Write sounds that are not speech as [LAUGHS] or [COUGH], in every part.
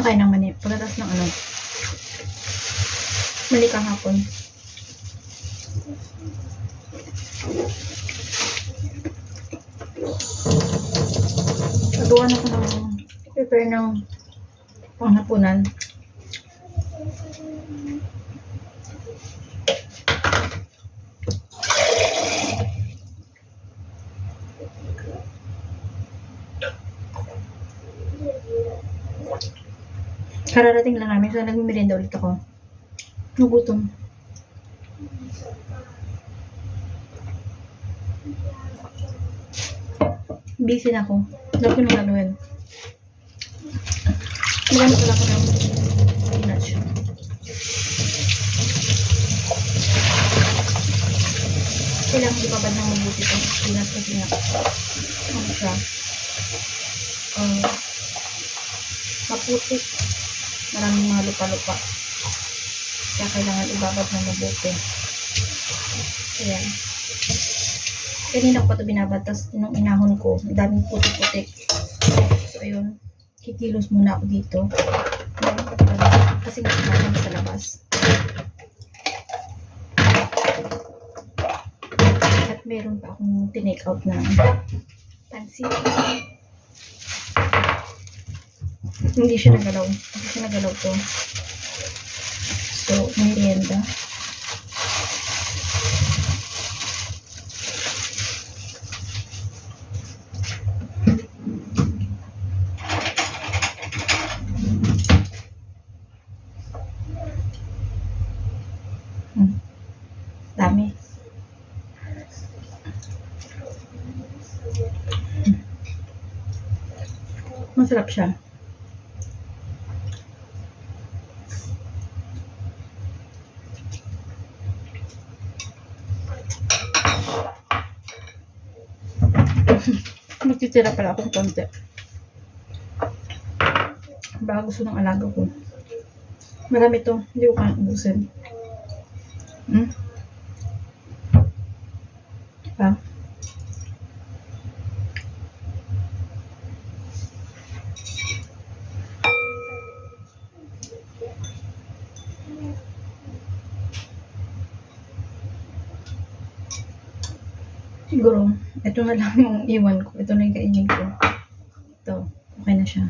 Makain ng mani. Pagkatas ng ano. Mali kahapon. Nagawa na ko ng prepare ng panghapunan. Kararating lang namin, so nagmimerienda ulit ako. Nagutom. Busy na ako. Dapat ko nang gagawin. Magano pala ako ng spinach. Kailangan ipabad ng mabuti itong spinach kasi nga ano siya um, maputik maraming mga lupa-lupa. Kaya kailangan ibabad ng mabuti. Ayan. Kanina ko pa ito binabad tapos nung inahon ko daming putik-putik so ayun. Kikilos muna ako dito. Kasi kumain sa labas. At meron pa akong tinake out na pansit hindi siya nagalaw hindi siya nagalaw to so merienda Hmm. Dami. Hmm. Masarap siya. Magtitira pala akong konti. Baka gusto ng alaga ko. Marami to. Hindi ko kaya ubusin. Hmm? Pa? Siguro, ito na lang yung iwan ko. Ito na yung kainin ko. Ito, okay na siya.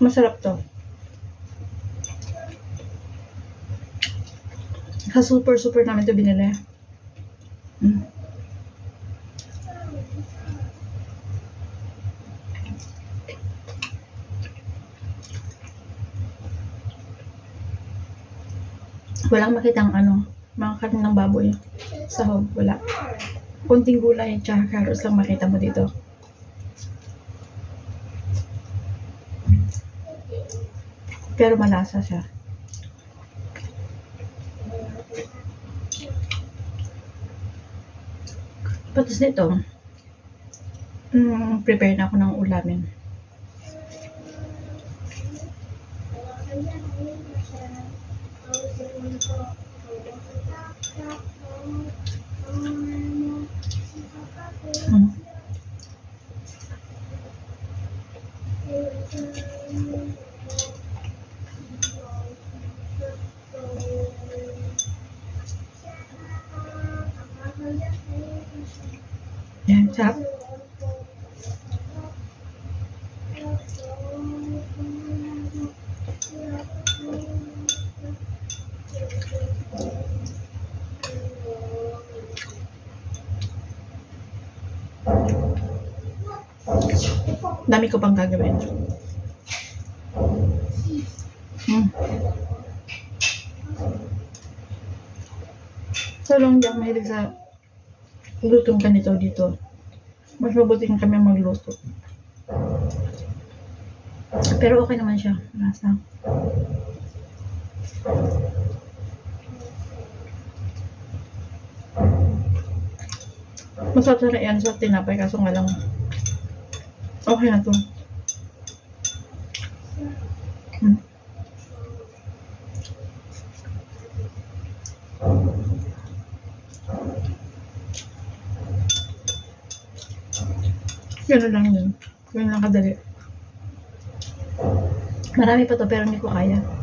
Masarap to. Sa super super namin to binili. Mm. Walang makitang ano, mga karne ng baboy. Sahog, wala. Kunting gulay, tsaka carrots lang makita mo dito. Pero malasa siya. Patas nito, mm, prepare na ako ng ulamin. Mm. Yan, sarap. Dami ko pang gagawin. Hmm. So long di ako mahilig sa lutong ganito dito. Mas mabuti kung kami magluto. Pero okay naman siya. Lasa. Masarap na yan sa tinapay kaso nga lang Okay na to. Hmm. Yun lang yun. Yun lang kadali. Marami pa to pero hindi ko kaya.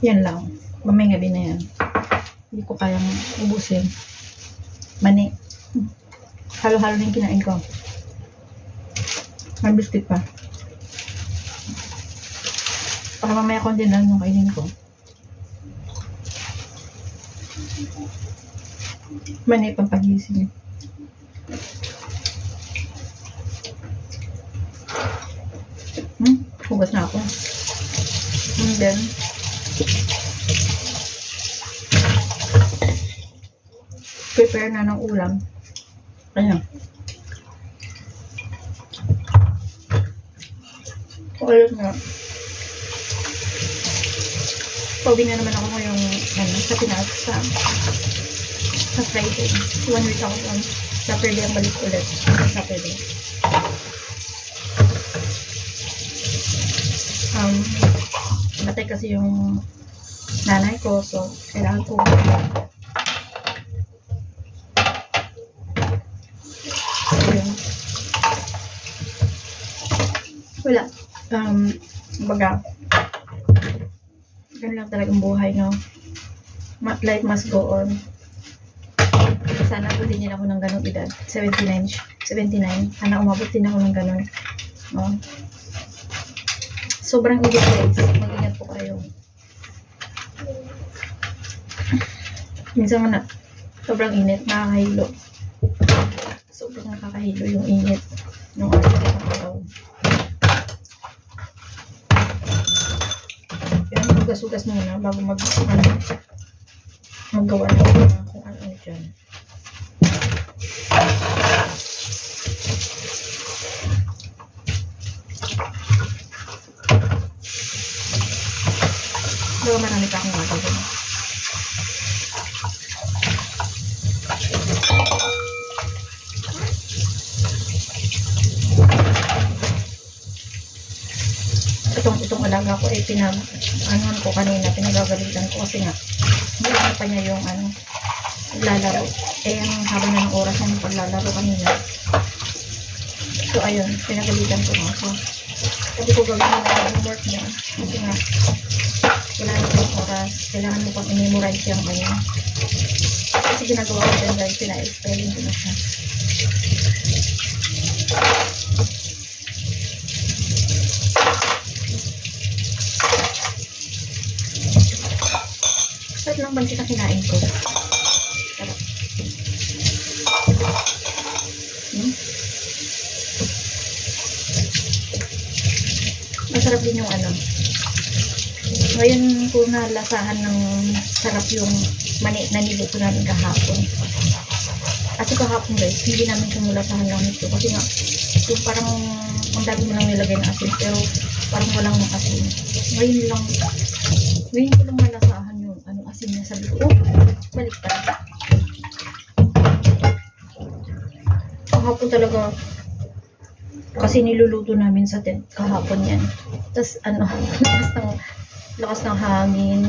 Yan lang. Mamaya gabi na yan. Hindi ko kayang ubusin. Mani. Halo-halo yung kinain ko. May biscuit pa. Para mamaya konti lang yung kainin ko. Mani pampagising. Hmm? Hugas na ako. And then, prepare na ng ulam. Ayan. Ulit na. Pauwi na naman ako ngayong ano, sa Pinas sa sa Friday. One week ako on Saturday ang balik ulit. Saturday. Um, matay kasi yung nanay ko, so kailangan ko Ayun. Wala. Um, baga, ganun lang talagang buhay, no? Life must go on. Sana abutin din ako ng ganong edad. 79. 79. Sana umabot din ako ng ganon. No? Sobrang init guys. Mag-ingat po kayo. Minsan na, sobrang init, nakakahilo sobrang nakakahilo yung init ng araw. Yan, hugas-hugas muna bago mag, ano, maggawa ng mga kung ano dyan. Bago marami pa akong gagawin. Itong itong alaga ko ay pinag anuhan ko kanina pinagagalitan ko kasi nga ano pa niya yung ano lalaro. Eh ang haba na ng oras niya ng paglalaro kanina. So ayun pinagalitan ko nga so sabi ko gawin na yung homework niya. Kasi nga kailangan mo yung oras. Kailangan mo pang i-memorize yung ano kasi ginagawa ko dyan guys pina-explaining ko na siya Ng na kinain ko. Sarap. Hmm? Masarap din yung ano. Ngayon ko nalasahan ng sarap yung mani na niluto namin kahapon. Kasi kahapon guys, hindi namin kumulasahan lang ito. Kasi nga, yung parang ang dami mo lang nilagay na asin pero parang walang asin. Ngayon lang, ngayon ko lang nalasahan yung ano asin niya. Sabi ko, oh, baliktad. Kahapon talaga, kasi niluluto namin sa tent kahapon yan. Tapos ano, [LAUGHS] lakas ng, lakas ng hangin.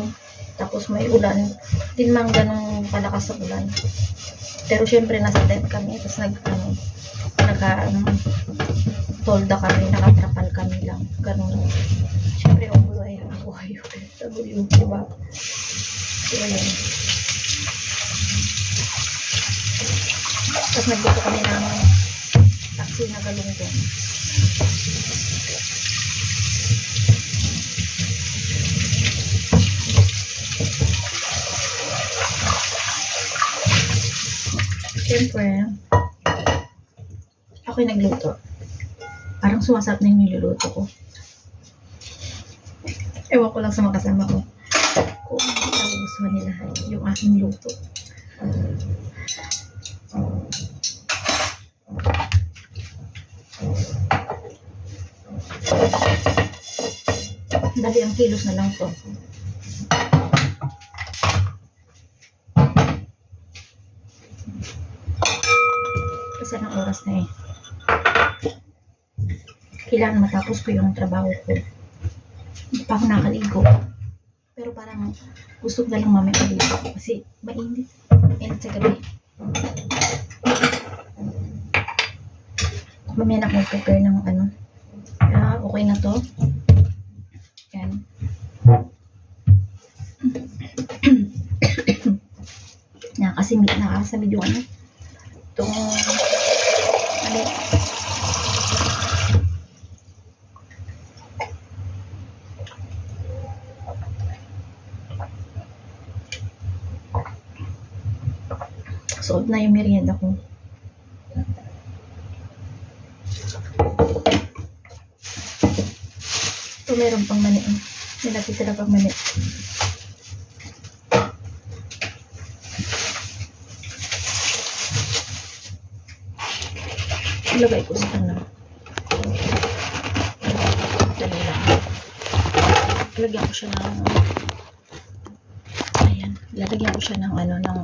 Tapos may ulan. Din mang ganong palakas sa ulan. Pero syempre nasa tent kami. Tapos nag, ano, naka, um, tolda kami, nakatrapal kami lang. Ganon. Syempre, ang buhay, ang buhay. [LAUGHS] Sa buhay, diba? So, ayun. Tapos nagluto kami ng taxi na galunggong. Siyempre, ako yung nagluto. Parang sumasarap na yung niluluto ko. Ewan ko lang sa mga kasama ko. kung nagugustuhan nila yung aking luto. Dali ang kilos na lang to. Kasi anong oras na eh. Kailangan matapos ko yung trabaho ko. Hindi pa ako nakaligo. Pero parang gusto ko na lang mamaya maligo kasi mainit. Mainit sa gabi. Mamaya na ako prepare ng ano. Ah, okay na to. Nakasimit, nakasamid yung ano. Itong ano, Suot na yung merienda ko. Ito meron pang mani. May natitira pang mani. Ilagay ko sa ano. Dali lang. Lagyan ko siya ng ayan. Lalagyan ko siya ng ano, ng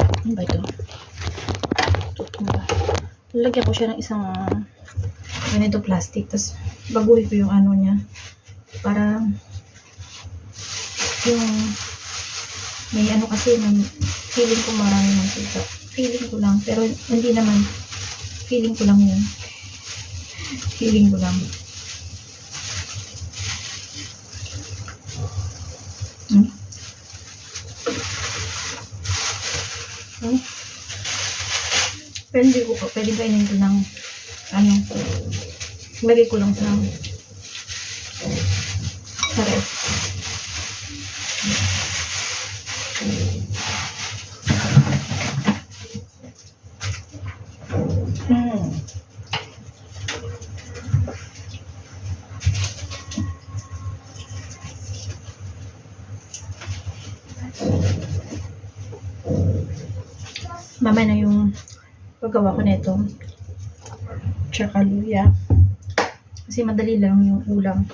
ano ba ito? Tutong ba? Lalagyan ko siya ng isang ganito plastic. Tapos baguhin ko yung ano niya. Para yung may ano kasi may feeling ko marami mantika. Feeling ko lang. Pero hindi naman. Feeling ko lang yun. Feeling ko lang. Hmm? Hmm? Pero hindi ko pa, pwede kainin ko ng, ano, lagay ko lang sa, sa Mamaya na yung paggawa ko nito. Tsaka luya. Kasi madali lang yung ulam.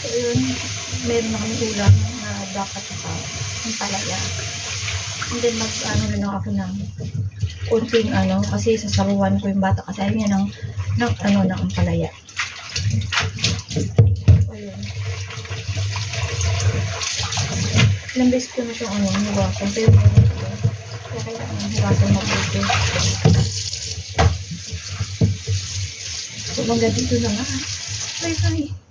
So, yun. Meron na kami ulam na dapat sa palaya. And then mag ano na ako ng kunting ano kasi sasaruan ko yung bata kasi ayaw niya ng, ng ano ng ampalaya. Ayun. Ilang beses ko na itong ano, hiwasan. Pero meron ito. Kaya kailangan mabuti. So, hanggang dito na nga. Bye bye.